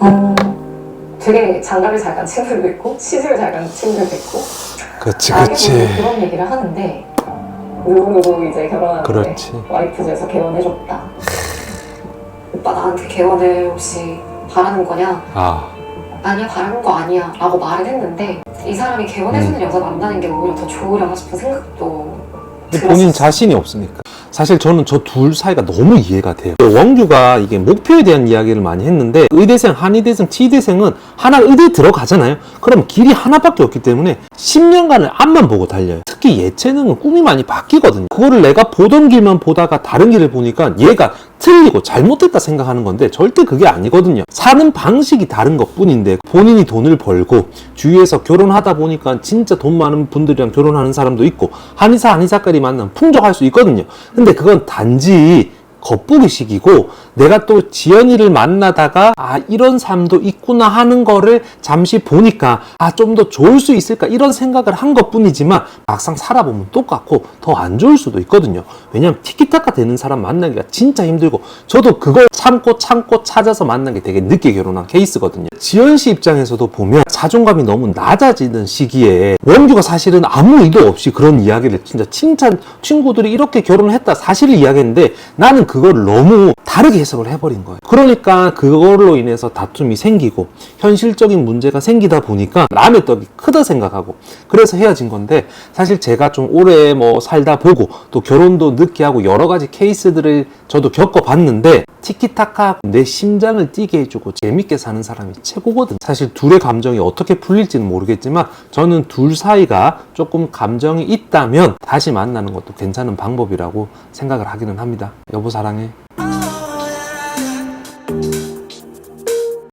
어, 되게 장가를 잘간 친구들도 있고 시집을 잘 간 친구들도 있고 그치 알게 그치 모르게 그런 얘기를 하는데 누구누구 이제 결혼하는데 그렇지. 와이프 집에서 개원해줬다 오빠 나한테 개원을 혹시 바라는 거냐 아 아니야 바라는 거 아니야 라고 말을 했는데 이 사람이 개원해주는 음. 여자 만나는 게 오히려 더 좋으려나 싶은 생각도 근데 본인 들었었어요. 자신이 없으니까. 사실 저는 저 둘 사이가 너무 이해가 돼요. 원규가 이게 목표에 대한 이야기를 많이 했는데 의대생, 한의대생, 치대생은 하나 의대 들어가잖아요. 그럼 길이 하나밖에 없기 때문에 10년간을 앞만 보고 달려요. 특히 예체능은 꿈이 많이 바뀌거든요. 그거를 내가 보던 길만 보다가 다른 길을 보니까 얘가 틀리고 잘못됐다 생각하는 건데 절대 그게 아니거든요. 사는 방식이 다른 것 뿐인데 본인이 돈을 벌고 주위에서 결혼하다 보니까 진짜 돈 많은 분들이랑 결혼하는 사람도 있고 한의사 한의사끼리 만나면 풍족할 수 있거든요. 근데 그건 단지 겉보기식이고 내가 또 지연이를 만나다가 아 이런 삶도 있구나 하는 거를 잠시 보니까 아 좀 더 좋을 수 있을까 이런 생각을 한 것뿐이지만 막상 살아보면 똑같고 더 안 좋을 수도 있거든요. 왜냐면 티키타카 되는 사람 만나기가 진짜 힘들고 저도 그걸 참고 참고 찾아서 만난 게 되게 늦게 결혼한 케이스거든요. 지연 씨 입장에서도 보면 자존감이 너무 낮아지는 시기에 원규가 사실은 아무 의도 없이 그런 이야기를 진짜 칭찬 친구들이 이렇게 결혼을 했다 사실을 이야기했는데 나는 그걸 너무 다르게 해석을 해버린 거예요. 그러니까 그걸로 인해서 다툼이 생기고 현실적인 문제가 생기다 보니까 남의 떡이 크다 생각하고 그래서 헤어진 건데 사실 제가 좀 오래 뭐 살다 보고 또 결혼도 늦게 하고 여러 가지 케이스들을 저도 겪어봤는데 티키타카 내 심장을 뛰게 해주고 재밌게 사는 사람이 최고거든. 사실 둘의 감정이 어떻게 풀릴지는 모르겠지만 저는 둘 사이가 조금 감정이 있다면 다시 만나는 것도 괜찮은 방법이라고 생각을 하기는 합니다. 여보 사랑해.